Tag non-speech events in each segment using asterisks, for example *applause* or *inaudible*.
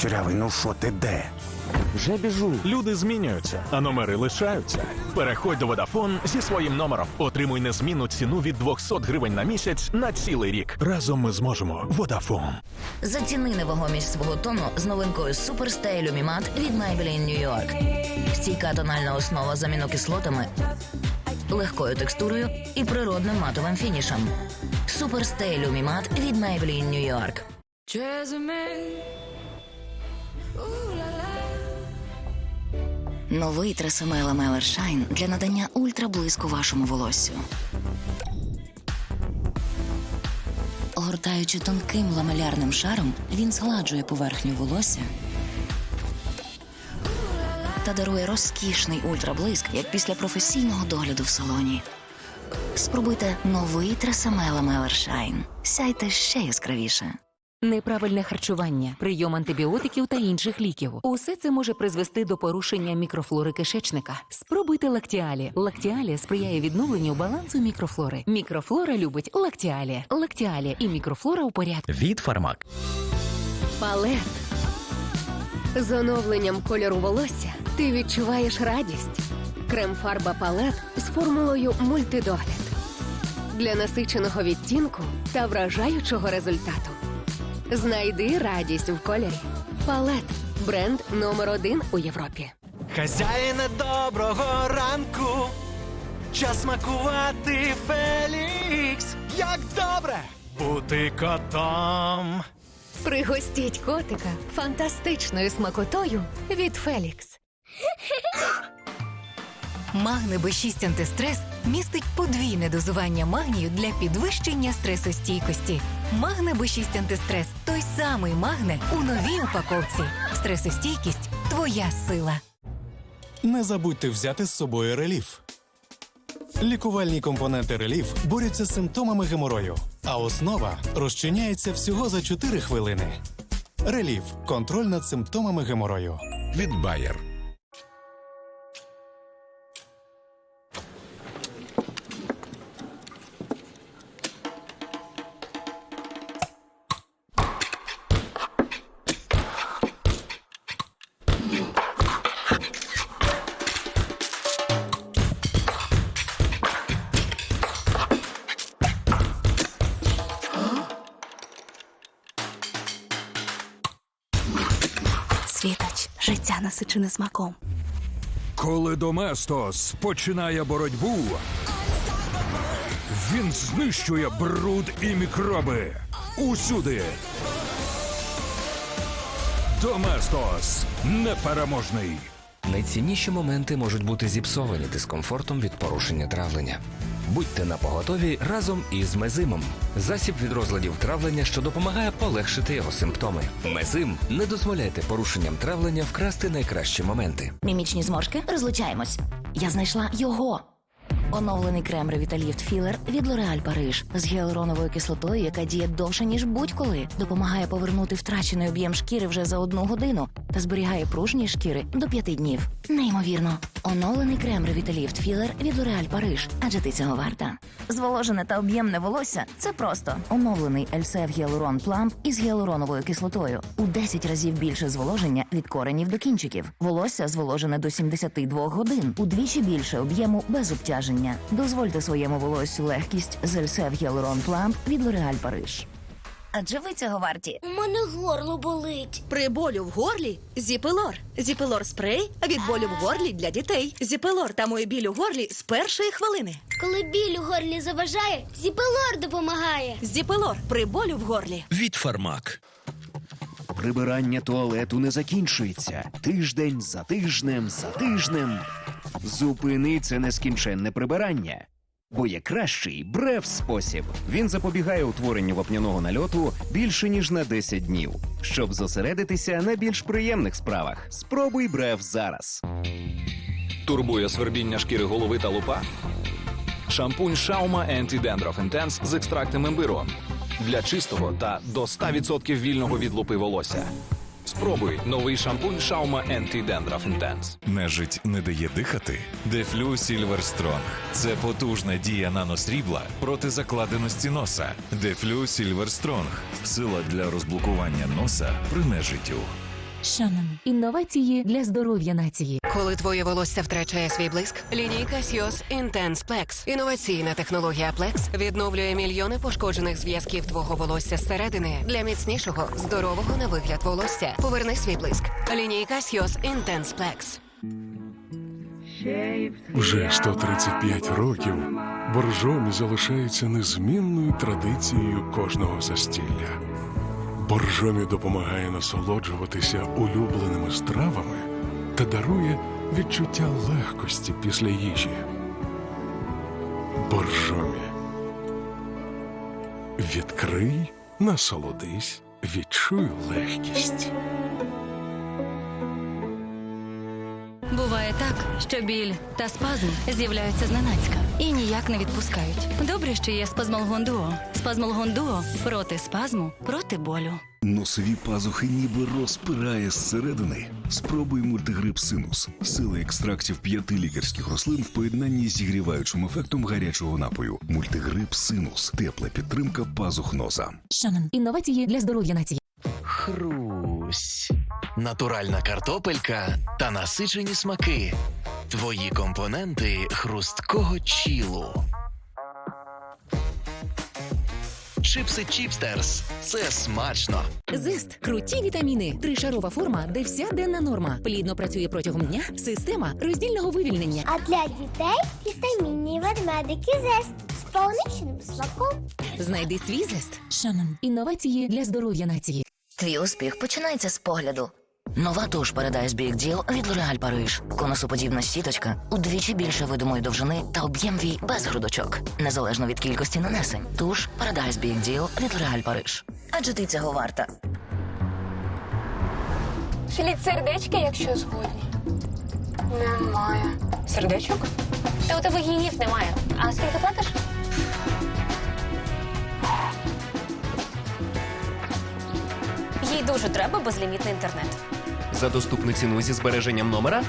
Кучерявий, ну що ти де? Вже біжу. Люди змінюються, а номери лишаються. Переходь до Vodafone зі своїм номером. Отримуй незмінну ціну від 200 гривень на місяць на цілий рік. Разом ми зможемо. Vodafone. Заціни невагомість свого тону з новинкою Super Stay Lumimat від Maybelline New York. Стійка тональна основа з амінокислотами, легкою текстурою і природним матовим фінішем. Super Stay Lumimat від Maybelline New York. Новий Тресемела Мелер Шайн для надання ультраблиску вашому волоссю. Огортаючи тонким ламелярним шаром, він згладжує поверхню волосся та дарує розкішний ультраблиск, як після професійного догляду в салоні. Спробуйте новий Тресемела Мелер Шайн. Сяйте ще яскравіше. Неправильне харчування, прийом антибіотиків та інших ліків. Усе це може призвести до порушення мікрофлори кишечника. Спробуйте лактіалі. Лактіалі сприяє відновленню балансу мікрофлори. Мікрофлора любить лактіалі. Лактіалі і мікрофлора у порядку. Від Фармак. Палет. З оновленням кольору волосся ти відчуваєш радість. Крем-фарба палет з формулою мультидогляд. Для насиченого відтінку та вражаючого результату. Знайди радість в кольорі. Палет бренд номер один у Європі. Хазяїне доброго ранку. Час смакувати Фелікс. Як добре бути котом. Пригостіть котика фантастичною смакотою від Фелікс. *laughs* Магне Б6 антистрес містить подвійне дозування магнію для підвищення стресостійкості. Магне Б6 антистрес той самий магне у новій упаковці. Стресостійкість твоя сила. Не забудьте взяти з собою реліф. Лікувальні компоненти реліф борються з симптомами геморою, а основа розчиняється всього за 4 хвилини. Реліф контроль над симптомами геморою. Від Bayer. Життя насичене смаком. Коли Доместос починає боротьбу, він знищує бруд і мікроби усюди. Доместос непереможний. Найцінніші моменти можуть бути зіпсовані дискомфортом від порушення травлення. Будьте на поготові разом із мезимом. Засіб від розладів травлення, що допомагає полегшити його симптоми. Мезим не дозволяйте порушенням травлення вкрасти найкращі моменти. Мімічні зморшки розлучаємось. Я знайшла його. Оновлений крем Revitalift Filler від L'Oréal Париж з гіалуроновою кислотою, яка діє довше, ніж будь-коли, допомагає повернути втрачений об'єм шкіри вже за одну годину та зберігає пружність шкіри до п'яти днів. Неймовірно. Оновлений крем Revitalift Filler від L'Oréal Париж. Адже ти цього варта. Зволожене та об'ємне волосся це просто оновлений LCF Hyalurон Plump із гіалуроновою кислотою. У 10 разів більше зволоження від коренів до кінчиків. Волосся зволожене до 72 годин. Удвічі більше об'єму без обтяження. Дозвольте своєму волоссю легкість з LCF Hyalurон Plump від L'Oréal Париж. Адже ви цього варті. У мене горло болить. При болю в горлі Зіпелор. Зіпелор спрей від болю в горлі для дітей. Зіпелор тамує біль у горлі з першої хвилини. Коли біль у горлі заважає, зіпелор допомагає. Зіпелор при болю в горлі. Від Фармак. Прибирання туалету не закінчується. Тиждень за тижнем за тижнем. Зупини це нескінченне прибирання. Бо є кращий брев спосіб. Він запобігає утворенню вапняного нальоту більше ніж на 10 днів. Щоб зосередитися на більш приємних справах. Спробуй брев зараз. Турбує свербіння шкіри голови та лупа? Шампунь Шаума Anti-Dandruff Intense з екстрактом імбиру. для чистого та до 100% вільного від лупи волосся. Спробуй новий шампунь Schauma Anti-Dandruff Intense. Нежить не дає дихати. Дефлю Сільвер Стронг. Це потужна дія наносрібла проти закладеності носа. Дефлю Сільвер Стронг. Сила для розблокування носа при нежиттю. Шанон. Інновації для здоров'я нації. Коли твоє волосся втрачає свій блиск, лінійка Сіос Intense Plex. Інноваційна технологія Plex відновлює мільйони пошкоджених зв'язків твого волосся зсередини для міцнішого, здорового на вигляд волосся. Поверни свій блиск. Лінійка Сіос Intense Plex. Вже 135 років боржомі залишається незмінною традицією кожного застілля. Боржомі допомагає насолоджуватися улюбленими стравами та дарує відчуття легкості після їжі. Боржомі. Відкрий, насолодись, відчуй легкість. Буває так, що біль та спазм з'являються зненацька і ніяк не відпускають. Добре, що є спазмолгон дуо. Спазмолгон дуо проти спазму, проти болю. Носові пазухи ніби розпирає зсередини. Спробуй мультигрип синус. Сила екстрактів п'яти лікарських рослин в поєднанні з зігріваючим ефектом гарячого напою. Мультигрип синус. Тепла підтримка пазух носа. Шанон. Інновації для здоров'я нації. Хрусь. Натуральна картопелька та насичені смаки. Твої компоненти хрусткого чілу. Чипси Чіпстерс. Це смачно. Зист круті вітаміни. Тришарова форма, де вся денна норма. Плідно працює протягом дня. Система роздільного вивільнення. А для дітей вітамінні ведмедики зест з полуничним смаком. Знайди свій зест. Шанон. Інновації для здоров'я нації. Твій успіх починається з погляду. Нова туш Paradise Big Deal від L'Oréal Paris. Конусоподібна сіточка удвічі більше видимої довжини та об'єм вій без грудочок. Незалежно від кількості нанесень. Туш Paradise Big Deal від L'Oréal Paris. Адже ти цього варта. Шліть сердечки, якщо згодні. Немає. Сердечок? Та у тебе гігів немає. А скільки платиш? Їй дуже треба безлімітний інтернет. За доступну ціну зі збереженням номера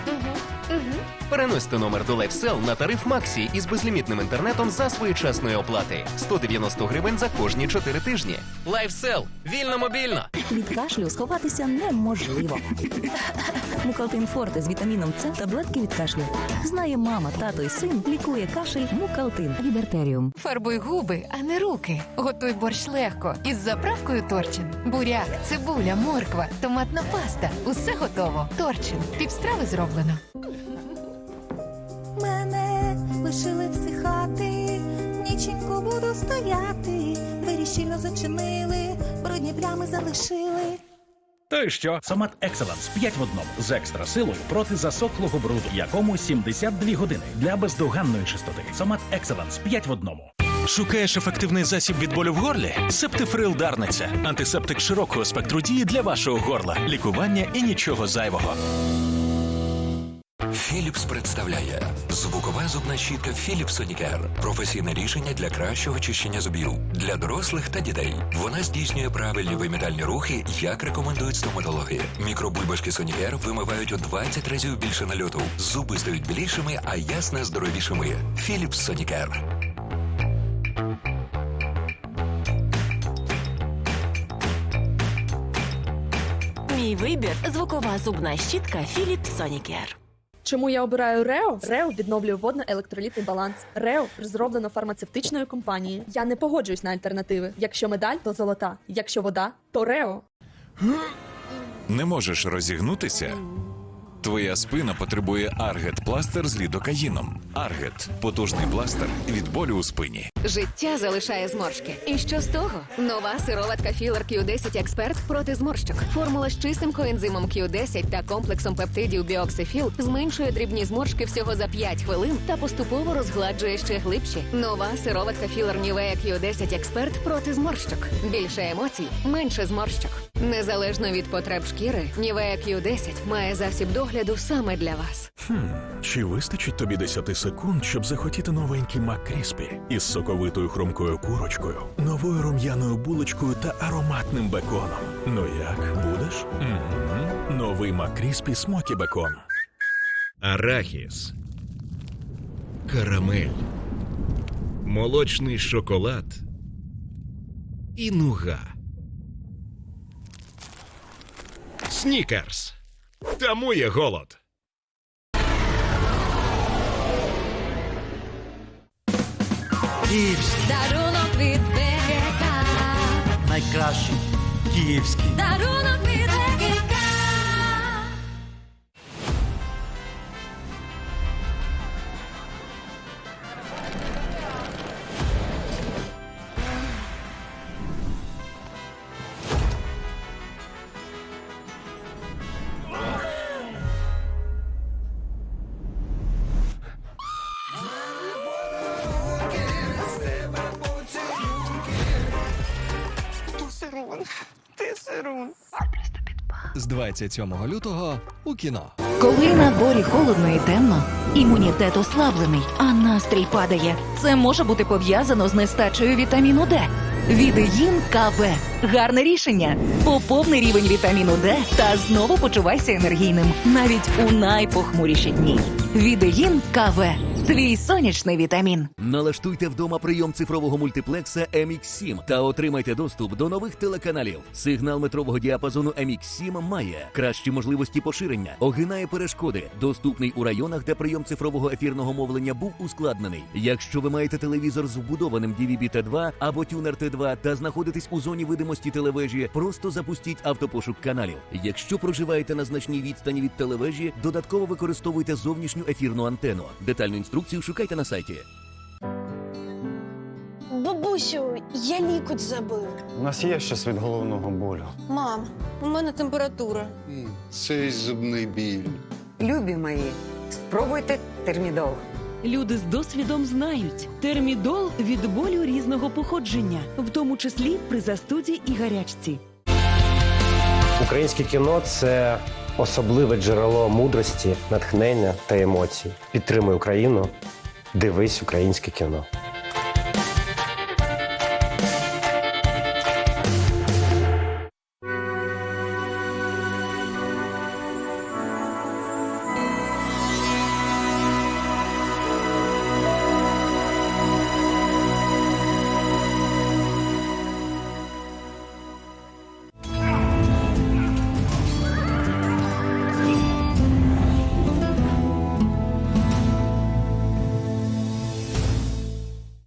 переносьте номер до LifeSell на тариф Максі із безлімітним інтернетом за своєчасної оплати 190 гривень за кожні 4 тижні. LifeSell. вільно мобільно. Від кашлю сховатися неможливо. Мукалтин Форте з вітаміном С таблетки від кашлю. Знає мама, тато і син лікує кашель Мукалтин від артеріум. Фарбуй губи, а не руки. Готуй борщ легко із заправкою Торчин. Буряк, цибуля, морква, томатна паста. Усе готово. Торчин. Півстрави зроблено. Мене лишили всихати, ніченько буду стояти. Двері щільно зачинили, брудні плями залишили. То й що? Сомат Екселенс 5 в одному з екстра силою проти засохлого бруду, якому 72 години для бездоганної чистоти. Сомат Екселенс 5 в одному. Шукаєш ефективний засіб від болю в горлі? Септифрил Дарниця. Антисептик широкого спектру дії для вашого горла. Лікування і нічого зайвого. Філіпс представляє звукова зубна щітка Philips Sonicare. Професійне рішення для кращого чищення зубів для дорослих та дітей. Вона здійснює правильні вимітальні рухи, як рекомендують стоматологи. Мікробульбашки Sonicare вимивають у 20 разів більше нальоту. Зуби стають білішими, а ясна здоровішими. Philips Sonicare. Мій вибір звукова зубна щітка Philips Sonicare. Чому я обираю Рео? Рео відновлює водно-електролітний баланс. Рео розроблено фармацевтичною компанією. Я не погоджуюсь на альтернативи. Якщо медаль, то золота. Якщо вода, то Рео. Не можеш розігнутися? Твоя спина потребує Аргет пластир з лідокаїном. Аргет потужний пластир від болю у спині. Життя залишає зморшки. І що з того? Нова сироватка Філер Q10 Експерт проти зморщок. Формула з чистим коензимом Q10 та комплексом пептидів Біоксифіл зменшує дрібні зморшки всього за 5 хвилин та поступово розгладжує ще глибші. Нова сироватка Філер Нівея Q10 Експерт проти зморщок. Більше емоцій, менше зморщок. Незалежно від потреб шкіри, Нівея Q10 має засіб догляду саме для вас. Хм, чи вистачить тобі 10 секунд, щоб захотіти новенький Маккріспі із соковитою хрумкою курочкою, новою рум'яною булочкою та ароматним беконом? Ну як, будеш? Угу. Новий Маккріспі Смокі Бекон. арахіс, карамель, молочний шоколад і нуга. Снікерс. Тамує голод. Київський. Дарунок від БГК. Найкращий. Київський. Дарунок від З 27 лютого у кіно. Коли на дворі холодно і темно, імунітет ослаблений, а настрій падає. Це може бути пов'язано з нестачею вітаміну Д. Відеїн КВ. Гарне рішення. Поповни рівень вітаміну Д та знову почувайся енергійним навіть у найпохмуріші дні. Відеїн КВ. Твій сонячний вітамін. Налаштуйте вдома прийом цифрового мультиплекса MX7 та отримайте доступ до нових телеканалів. Сигнал метрового діапазону MX7 має кращі можливості поширення, огинає перешкоди, доступний у районах, де прийом цифрового ефірного мовлення був ускладнений. Якщо ви маєте телевізор з вбудованим DVB T2 або тюнер T2 та знаходитесь у зоні видимості телевежі, просто запустіть автопошук каналів. Якщо проживаєте на значній відстані від телевежі, додатково використовуйте зовнішню ефірну антенну. Детальну інструкцію шукайте на сайті. Бабусю, я лікуть забив. У нас є щось від головного болю. Мам, у мене температура. Цей зубний біль. Любі мої, спробуйте термідол. Люди з досвідом знають, термідол від болю різного походження, в тому числі при застуді і гарячці. Українське кіно це особливе джерело мудрості, натхнення та емоцій. Підтримуй Україну, дивись українське кіно.